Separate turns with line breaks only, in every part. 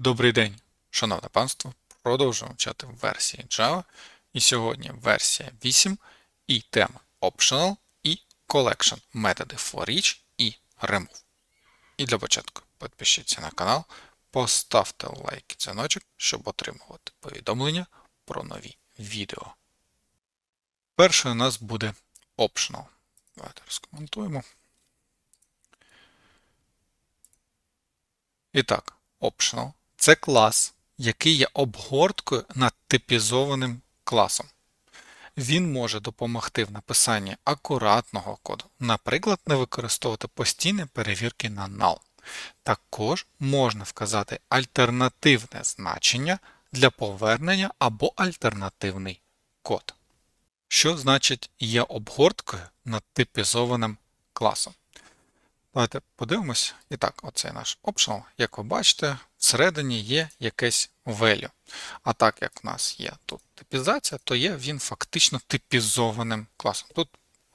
Добрий день, шановне панство. Продовжуємо вчати версії Java. І сьогодні версія 8 і тема Optional і Collection методи for each і remove. І для початку підпишіться на канал, поставте лайк і дзвіночок, щоб отримувати повідомлення про нові відео. Першою у нас буде Optional. Давайте розкоментуємо. І так, Optional це клас, який є обгорткою над типізованим класом. Він може допомогти в написанні акуратного коду, наприклад, не використовувати постійні перевірки на null. Також можна вказати альтернативне значення для повернення або альтернативний код. Що значить є обгорткою над типізованим класом? Давайте подивимось. І так, оцей наш optional. Як ви бачите, всередині є якесь value. А так як в нас є тут типізація, то є він фактично типізованим класом. Тут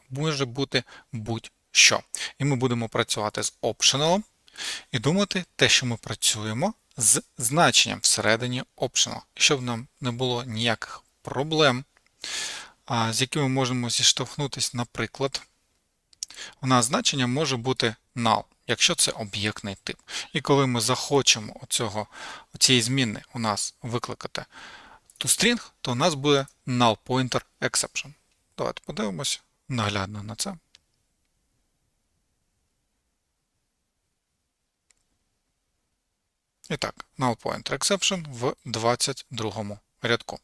може бути будь-що. І ми будемо працювати з optional і думати те, що ми працюємо з значенням всередині optional. Щоб нам не було ніяких проблем, з якими можемо зіштовхнутися, наприклад. У нас значення може бути null, якщо це об'єктний тип. І коли ми захочемо оцього, цієї зміни у нас викликати toString, то у нас буде null pointer exception. Давайте подивимося наглядно на це. І так, null pointer exception в 22 рядку.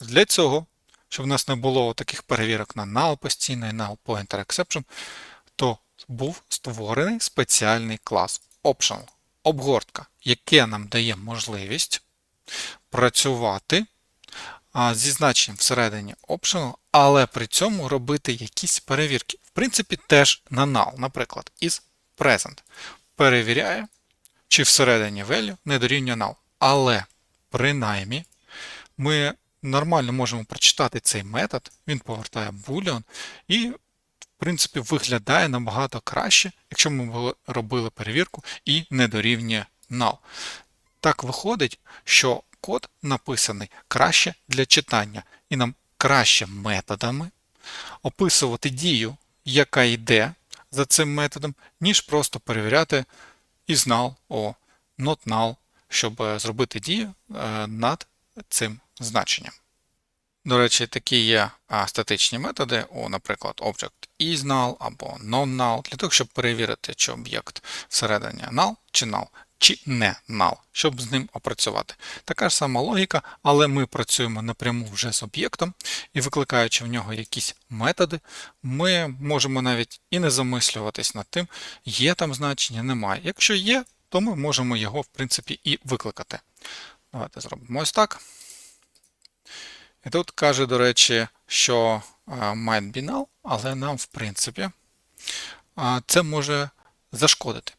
Для цього щоб в нас не було таких перевірок на null постійно і null pointer exception, то був створений спеціальний клас Optional, обгортка, яке нам дає можливість працювати зі значенням всередині Optional, але при цьому робити якісь перевірки. В принципі, теж на null, наприклад, is present. Перевіряє, чи всередині value не дорівнює null. Але принаймні ми нормально можемо прочитати цей метод, він повертає boolean і, принципі, виглядає набагато краще, якщо ми робили перевірку і не дорівнює null. Так виходить, що код написаний краще для читання, і нам краще методами описувати дію, яка йде за цим методом, ніж просто перевіряти is null о not null, щоб зробити дію е, над цим значенням. До речі, такі є статичні методи, у, наприклад, object isNull або non-null, для того, щоб перевірити, чи об'єкт всередині null чи null, чи не null, щоб з ним опрацювати. Така ж сама логіка, але ми працюємо напряму вже з об'єктом і викликаючи в нього якісь методи, ми можемо навіть і не замислюватись над тим, є там значення, немає. Якщо є, то ми можемо його, в принципі, і викликати. Давайте зробимо ось так. І тут каже, до речі, що might be null, але нам, в принципі, це може зашкодити.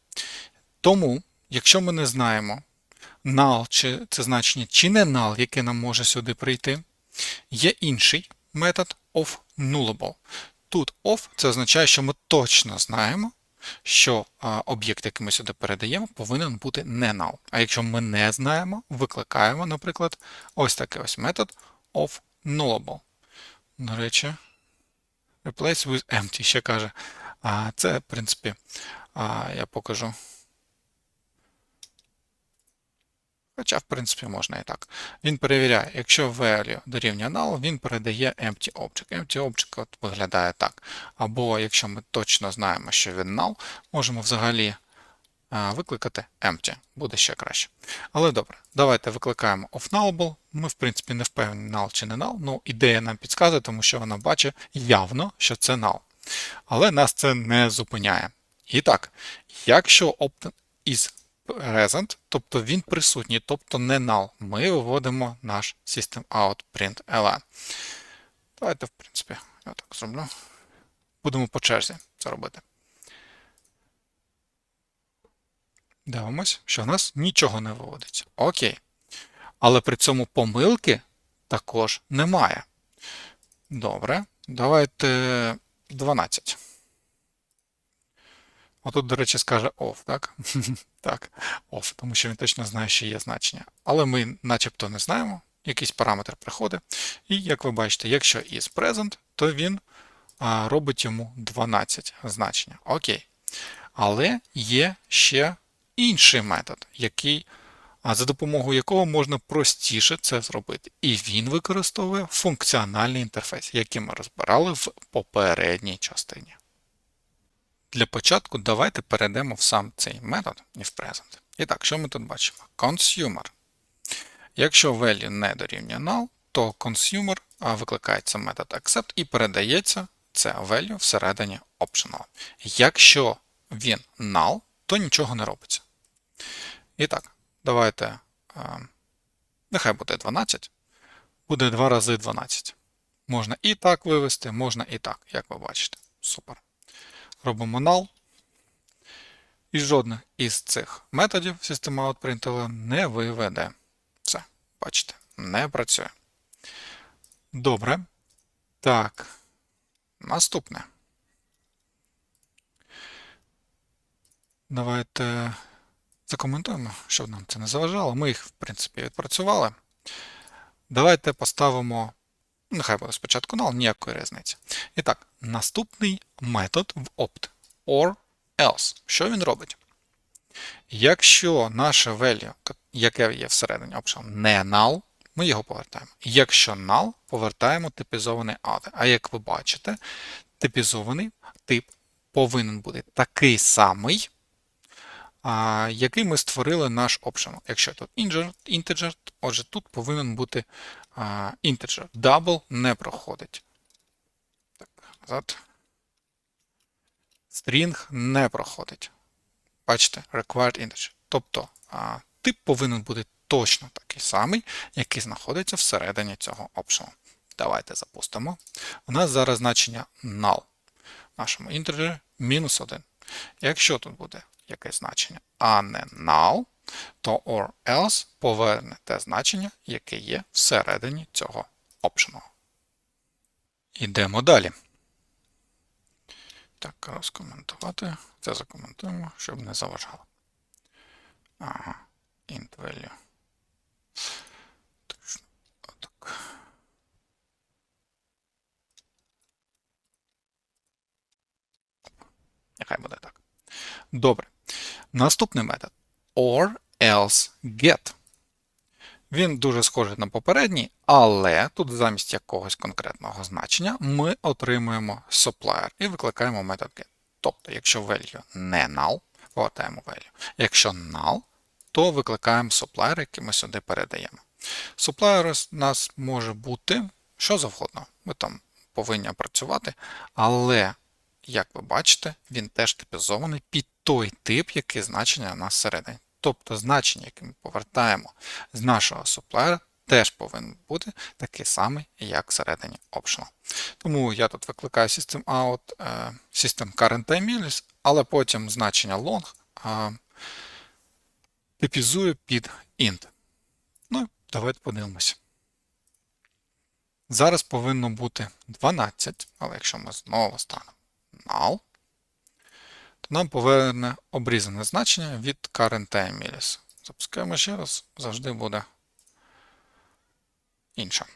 Тому, якщо ми не знаємо null, чи це значення, чи не null, яке нам може сюди прийти, є інший метод of nullable. Тут of це означає, що ми точно знаємо, що об'єкт, який ми сюди передаємо, повинен бути не null. А якщо ми не знаємо, викликаємо, наприклад, ось такий ось метод of nullable. До речі, replace with empty ще каже. А це, в принципі, а, я покажу. Хоча, в принципі, можна і так. Він перевіряє, якщо value дорівнює null, він передає empty object. Empty object от виглядає так. Або якщо ми точно знаємо, що він null, можемо взагалі викликати empty, буде ще краще. Але добре, давайте викликаємо of Ми, в принципі, не впевнені, null чи не null, ну ідея нам підказує, тому що вона бачить явно, що це null. Але нас це не зупиняє. І так, якщо open is present, тобто він присутній, тобто не null, ми виводимо наш system Давайте, в принципі, я так зроблю. Будемо по черзі це робити. Дивимось, що в нас нічого не виводиться. Окей. Але при цьому помилки також немає. Добре. Давайте 12. Отут, до речі, скаже off, так? так, off, тому що він точно знає, що є значення. Але ми начебто не знаємо, якийсь параметр приходить. І як ви бачите, якщо is present, то він а, робить йому 12 значення. Окей. Але є ще інший метод, який, за допомогою якого можна простіше це зробити. І він використовує функціональний інтерфейс, який ми розбирали в попередній частині. Для початку давайте перейдемо в сам цей метод ifPresent. І так, що ми тут бачимо? Consumer. Якщо value не дорівнює null, то consumer викликається метод accept і передається це value всередині optional. Якщо він null, то нічого не робиться. І так, давайте. Нехай буде 12. Буде 2 рази 12. Можна і так вивести, можна і так, як ви бачите. Супер. Робимо null. І жодних із цих методів система OutPrintLN не виведе. Все, бачите, не працює. Добре. Так. Наступне. Давайте закоментуємо, щоб нам це не заважало. Ми їх, в принципі, відпрацювали. Давайте поставимо. Нехай буде спочатку null, ніякої різниці. І так, наступний метод в opt or else. Що він робить? Якщо наше value, яке є всередині option, не null, ми його повертаємо. Якщо null, повертаємо типізований other. А як ви бачите, типізований тип повинен бути такий самий, який ми створили наш optional. Якщо тут integer, отже, тут повинен бути integer. Double не проходить. Так, назад. String не проходить. Бачите, required integer. Тобто тип повинен бути точно такий самий, який знаходиться всередині цього optional. Давайте запустимо. У нас зараз значення null. В нашому інтеджері мінус 1. Якщо тут буде якесь значення, а не null, то or else поверне те значення, яке є всередині цього optional. Йдемо далі. Так, розкоментувати. Це закоментуємо, щоб не заважало. Ага, int value. Точно. Отак. Нехай буде так. Добре. Наступний метод or else get. Він дуже схожий на попередній, але тут замість якогось конкретного значення ми отримуємо supplier і викликаємо метод get. Тобто, якщо value не null, повертаємо value. Якщо null, то викликаємо supplier, який ми сюди передаємо. Supplier у нас може бути що завгодно. Ми там повинні працювати, але, як ви бачите, він теж типізований під той тип, який значення у нас всередині. Тобто значення, яке ми повертаємо з нашого суплера, теж повинен бути такий самий, як всередині optional. Тому я тут викликаю system out, е, system current time але потім значення long е, типізую під int. Ну, давайте подивимося. Зараз повинно бути 12, але якщо ми знову станемо null, то нам поверне обрізане значення від current time values. Запускаємо ще раз, завжди буде інше.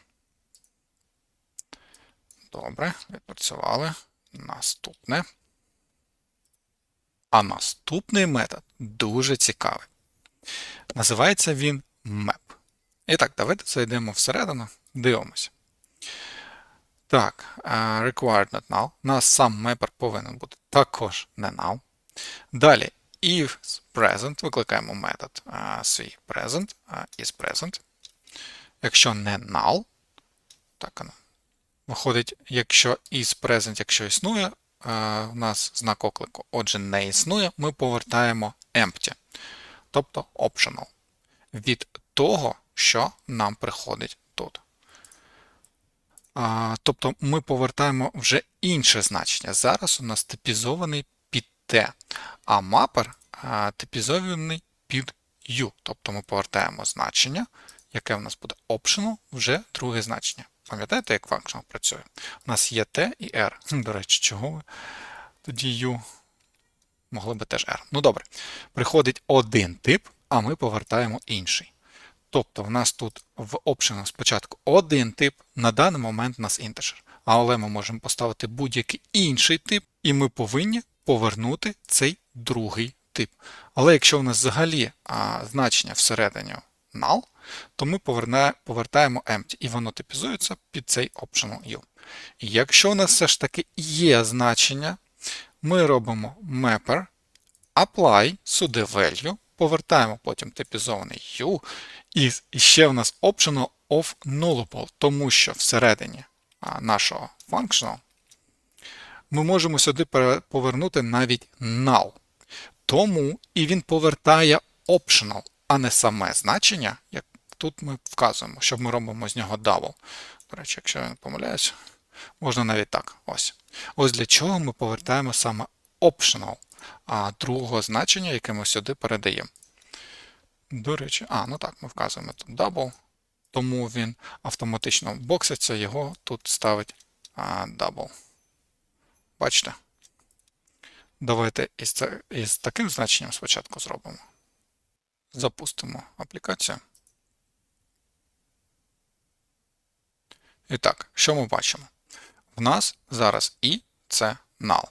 Добре, відпрацювали. Наступне. А наступний метод дуже цікавий. Називається він map. І так, давайте зайдемо всередину, дивимося. Так, required not null. У нас сам мепер повинен бути також не null. Далі, if present, викликаємо метод свій present, is present. Якщо не null, так воно виходить, якщо is present, якщо існує, у нас знак оклику, отже, не існує, ми повертаємо empty, тобто optional, від того, що нам приходить. Тобто ми повертаємо вже інше значення. Зараз у нас типізований під T, а мапер типізований під U. Тобто ми повертаємо значення, яке у нас буде optional, вже друге значення. Пам'ятаєте, як functional працює? У нас є T і R. До речі, чого тоді U могли би теж R. Ну добре. Приходить один тип, а ми повертаємо інший. Тобто в нас тут в optional спочатку один тип, на даний момент у нас інтеджер. Але ми можемо поставити будь-який інший тип, і ми повинні повернути цей другий тип. Але якщо у нас взагалі а, значення всередині null, то ми повертаємо empty, і воно типізується під цей optional u. І якщо у нас все ж таки є значення, ми робимо mapper, apply, сюди value, повертаємо потім типізований u, і ще в нас optional of nullable, тому що всередині нашого functional ми можемо сюди повернути навіть null. Тому і він повертає optional, а не саме значення, як тут ми вказуємо, що ми робимо з нього double. До речі, якщо я не помиляюсь, можна навіть так. Ось. Ось для чого ми повертаємо саме optional а, другого значення, яке ми сюди передаємо. До речі, а, ну так, ми вказуємо тут double, тому він автоматично бокситься, його тут ставить а, double. Бачите? Давайте із, із таким значенням спочатку зробимо. Запустимо аплікацію. І так, що ми бачимо? В нас зараз і це null.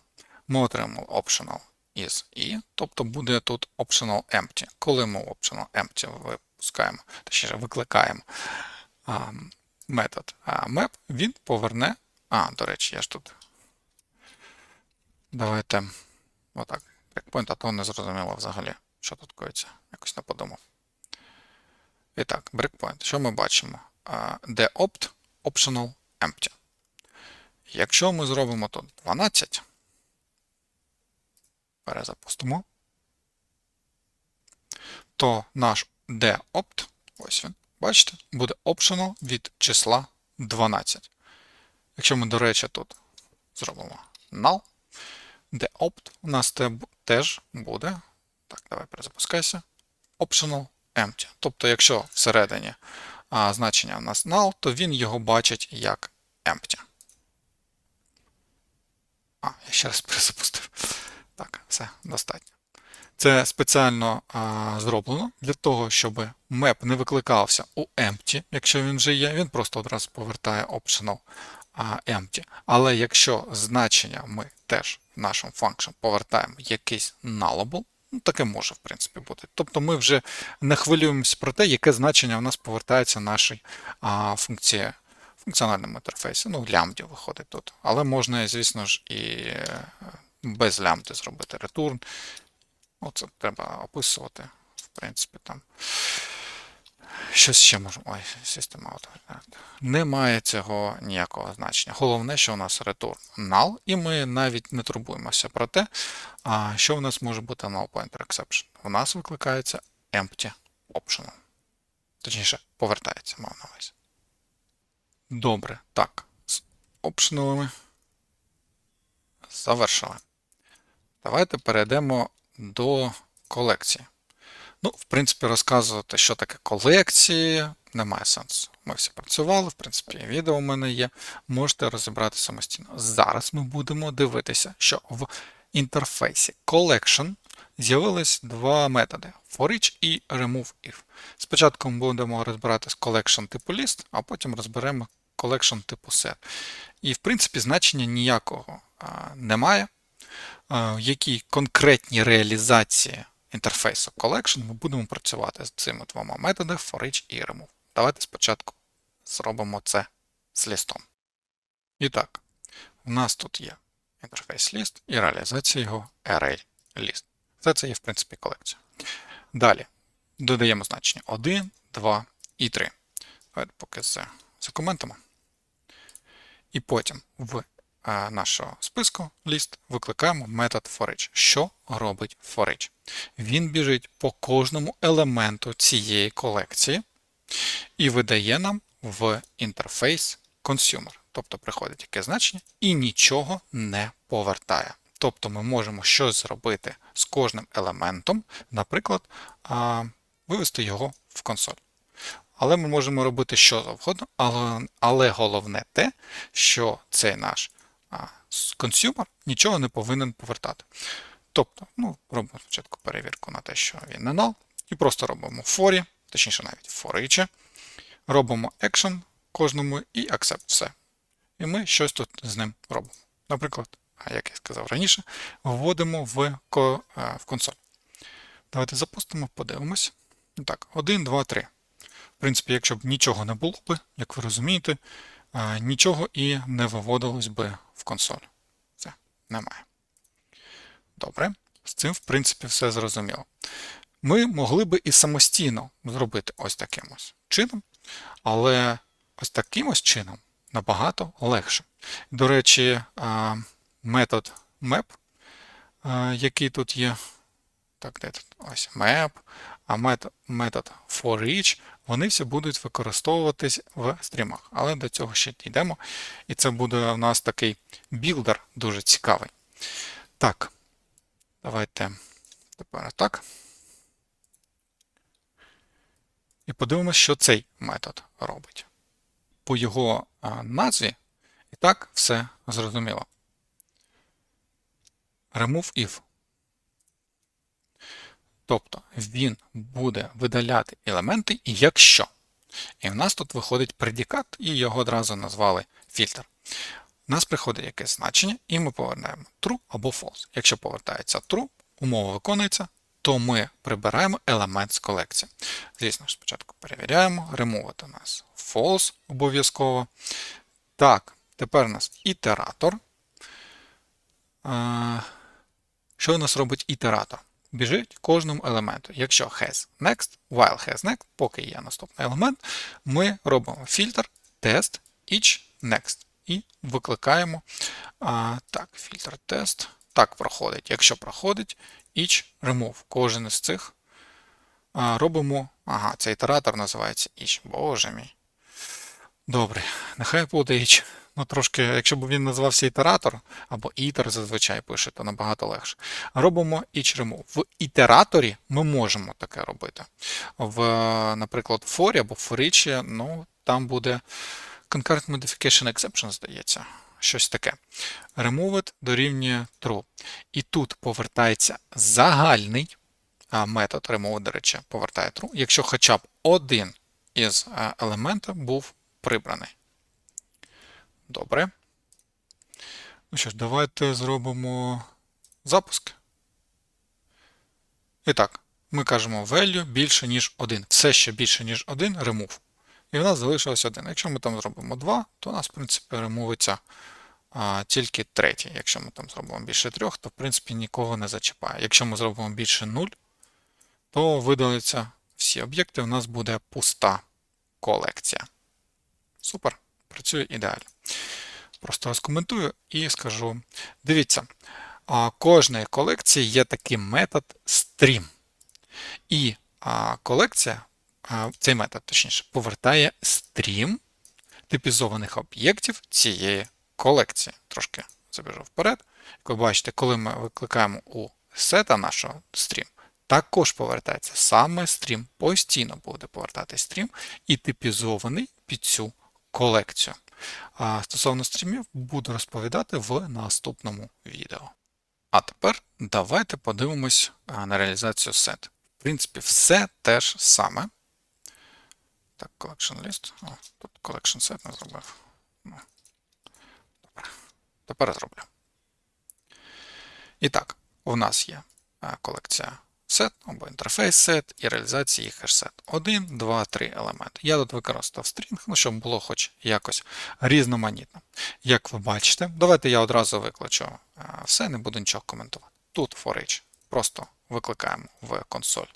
Ми отримали optional із і, тобто буде тут optional empty. Коли ми optional empty випускаємо, точніше викликаємо метод map, він поверне. А, до речі, я ж тут. Давайте отак. Breakpoint, а то не зрозуміло взагалі, що тут коїться. Якось не подумав. І так, breakpoint. Що ми бачимо? Де opt optional empty. Якщо ми зробимо тут 12, перезапустимо, то наш deopt, ось він, бачите, буде optional від числа 12. Якщо ми, до речі, тут зробимо null, deopt у нас теж буде, так, давай перезапускайся, optional empty. Тобто, якщо всередині а, значення у нас null, то він його бачить як empty. А, я ще раз перезапустив. Так, все, достатньо. Це спеціально а, зроблено для того, щоб map не викликався у empty, якщо він вже є, він просто одразу повертає optional а, empty. Але якщо значення ми теж в нашому function повертаємо якийсь nullable, ну таке може в принципі бути. Тобто ми вже не хвилюємося про те, яке значення у нас повертається нашій а, функції функціональному інтерфейсі. Ну, лямбді виходить тут. Але можна, звісно ж, і е, без лямбди зробити return. Оце треба описувати. В принципі, там. Щось ще можемо. Ой, System out. Немає цього ніякого значення. Головне, що у нас return null, і ми навіть не турбуємося про те, що у нас може бути null pointer exception. У нас викликається empty optional. Точніше, повертається, мав на увазі. Добре, так. З опшеналами завершили. Давайте перейдемо до колекції. Ну, в принципі, розказувати, що таке колекції, немає сенсу. Ми всі працювали, в принципі, відео у мене є. Можете розібрати самостійно. Зараз ми будемо дивитися, що в інтерфейсі Collection з'явились два методи: forEach і removeIf. Спочатку ми будемо розбирати з collection типу list, а потім розберемо collection типу set. І, в принципі, значення ніякого немає. А, в якій конкретній реалізації інтерфейсу collection ми будемо працювати з цими двома методами forEach і remove. Давайте спочатку зробимо це з лістом. І так, у нас тут є інтерфейс ліст і реалізація його array list. Все це є, в принципі, колекція. Далі додаємо значення 1, 2 і 3. Давайте поки це закоментимо. І потім в е, нашого списку ліст викликаємо метод forEach. Що робить forEach? Він біжить по кожному елементу цієї колекції і видає нам в інтерфейс consumer. Тобто приходить яке значення і нічого не повертає. Тобто ми можемо щось зробити з кожним елементом, наприклад, вивести його в консоль. Але ми можемо робити що завгодно, але, головне те, що цей наш консюмер нічого не повинен повертати. Тобто, ну, робимо спочатку перевірку на те, що він не null, і просто робимо for, точніше навіть for робимо action кожному і accept все. І ми щось тут з ним робимо. Наприклад, як я сказав раніше, вводимо в, е, в консоль. Давайте запустимо, подивимось. Так, 1, 2, 3. В принципі, якщо б нічого не було би, як ви розумієте, нічого і не виводилось би в консоль. Це немає. Добре. З цим, в принципі, все зрозуміло. Ми могли би і самостійно зробити ось таким ось чином, але ось таким ось чином набагато легше. До речі, метод map, який тут є, так, де тут? Ось map, а метод, метод forEach, вони всі будуть використовуватись в стрімах. Але до цього ще дійдемо. І це буде у нас такий білдер дуже цікавий. Так, давайте тепер так. І подивимося, що цей метод робить. По його назві і так все зрозуміло. Remove if. Тобто він буде видаляти елементи, якщо. І в нас тут виходить предикат, і його одразу назвали фільтр. У нас приходить якесь значення, і ми повернемо true або false. Якщо повертається true, умова виконується, то ми прибираємо елемент з колекції. Звісно спочатку перевіряємо, removed у нас false обов'язково. Так, тепер у нас ітератор. Що у нас робить ітератор? Біжить кожному елементу. Якщо has next, while has next, поки є наступний елемент, ми робимо фільтр test each next і викликаємо. А, Так, фільтр тест. Так проходить. Якщо проходить, each remove. Кожен із цих а, робимо. Ага, цей ітератор називається each. Боже мій. Добре, нехай буде each. Ну, трошки, якщо б він називався ітератор, або ітер зазвичай пише, то набагато легше. Робимо each remove. В ітераторі ми можемо таке робити. В, наприклад, for або for ну, там буде concurrent modification exception, здається. Щось таке. Removed дорівнює true. І тут повертається загальний метод remove, до речі, повертає true, якщо хоча б один із елементів був прибраний. Добре. Ну що ж, давайте зробимо запуск. І так, ми кажемо value більше, ніж 1. Все, що більше, ніж 1, remove. І в нас залишилось 1. Якщо ми там зробимо 2, то у нас, в принципі, ремовиться а, тільки третій. Якщо ми там зробимо більше 3, то в принципі нікого не зачіпає. Якщо ми зробимо більше 0, то видалиться всі об'єкти, у нас буде пуста колекція. Супер, працює ідеально. Просто розкоментую і скажу: дивіться, кожної колекції є такий метод stream. І колекція, цей метод, точніше, повертає стрім типізованих об'єктів цієї колекції. Трошки забіжу вперед. Як ви бачите, коли ми викликаємо у сета нашого стрім, також повертається саме стрім, постійно буде повертати стрім і типізований під цю колекцію. А стосовно стрімів буду розповідати в наступному відео. А тепер давайте подивимось на реалізацію set. В принципі, все те ж саме. Так, collection list. О, тут collection set не зробив. Ну, Добре. Тепер зроблю. І так, у нас є колекція set або інтерфейс set і реалізація їх хеш-сет. 1, 2, 3 елементи. Я тут використав стрінг, ну, щоб було хоч якось різноманітно. Як ви бачите, давайте я одразу викличу все, не буду нічого коментувати. Тут for each. Просто викликаємо в консоль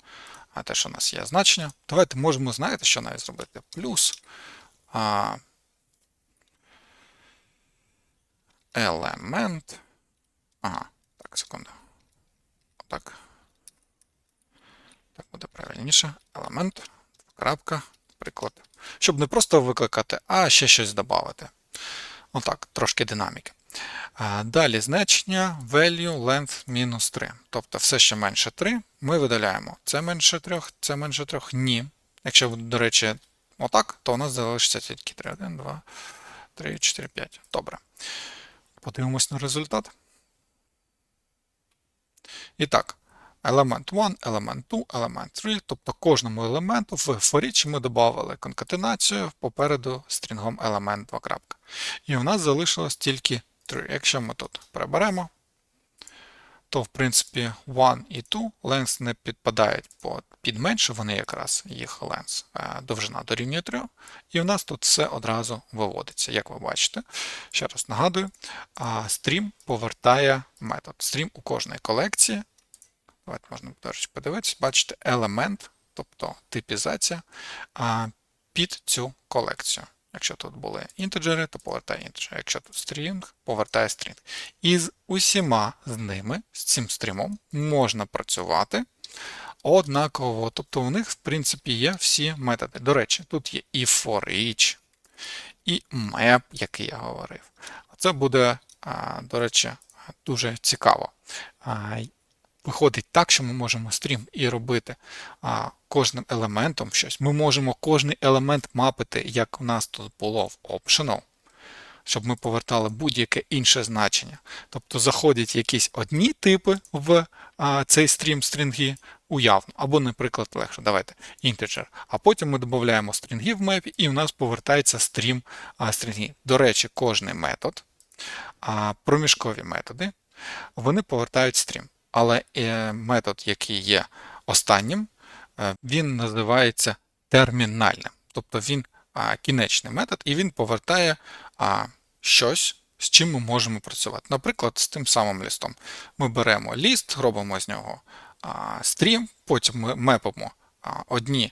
а те, що у нас є значення. Давайте можемо, знаєте, що навіть зробити? Плюс а, елемент. Ага, так, секунду. Отак. Так буде правильніше. Елемент, крапка, приклад. Щоб не просто викликати, а ще щось додати. Отак, трошки динаміки. Далі значення value length мінус 3. Тобто все, що менше 3, ми видаляємо. Це менше 3, це менше 3. Ні. Якщо, до речі, отак, то у нас залишиться тільки 3. 1, 2, 3, 4, 5. Добре. Подивимось на результат. І так, елемент 1, елемент 2, елемент 3, тобто кожному елементу в for each ми додали конкатенацію попереду стрінгом елемент 2. І у нас залишилось тільки 3. Якщо ми тут переберемо, то в принципі 1 і 2 length не підпадають під менше, вони якраз їх length, е, довжина дорівнює 3. І у нас тут все одразу виводиться, як ви бачите. Ще раз нагадую, стрім повертає метод. Стрім у кожної колекції. Давайте можна речі, подивитися, бачите, елемент, тобто типізація під цю колекцію. Якщо тут були інтеджери, то повертає інтеджер. Якщо тут стрінг, повертає стрінг. І з усіма з ними, з цим стрімом, можна працювати однаково. Тобто у них, в принципі, є всі методи. До речі, тут є і for each, і map, який я говорив. Це буде, до речі, дуже цікаво. Виходить так, що ми можемо стрім і робити а, кожним елементом щось. Ми можемо кожний елемент мапити, як у нас тут було в optional, щоб ми повертали будь-яке інше значення. Тобто заходять якісь одні типи в а, цей стрім стрінги уявно, або, наприклад, легше. Давайте integer. А потім ми додаємо стрінги в мепі, і у нас повертається стрім а, стрінги. До речі, кожний метод, а, проміжкові методи, вони повертають стрім. Але е, метод, який є останнім, е, він називається термінальним. Тобто він кінечний метод, і він повертає щось, з чим ми можемо працювати. Наприклад, з тим самим лістом. Ми беремо ліст, робимо з нього стрім, потім ми мепимо одні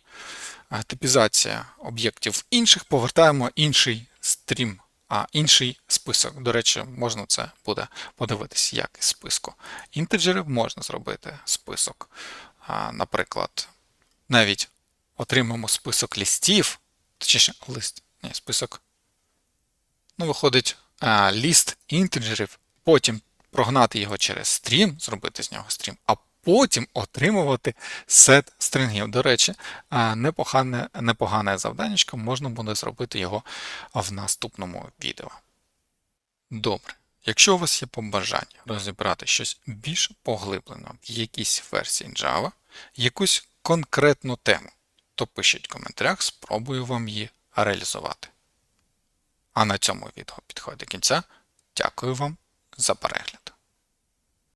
а, типізація об'єктів інших, повертаємо інший стрім, а інший список. До речі, можна це буде подивитись, як із списку. Інтеджерів можна зробити список. А, Наприклад, навіть отримаємо список лістів, точніше, лист, ні, список. Ну, виходить, а, ліст інтеджерів, потім прогнати його через стрім, зробити з нього стрім, а потім отримувати сет стрингів. До речі, непогане, непогане завданнячко, можна буде зробити його в наступному відео. Добре. Якщо у вас є побажання розібрати щось більш поглиблено в якійсь версії Java, якусь конкретну тему, то пишіть в коментарях, спробую вам її реалізувати. А на цьому відео підходить до кінця. Дякую вам за перегляд.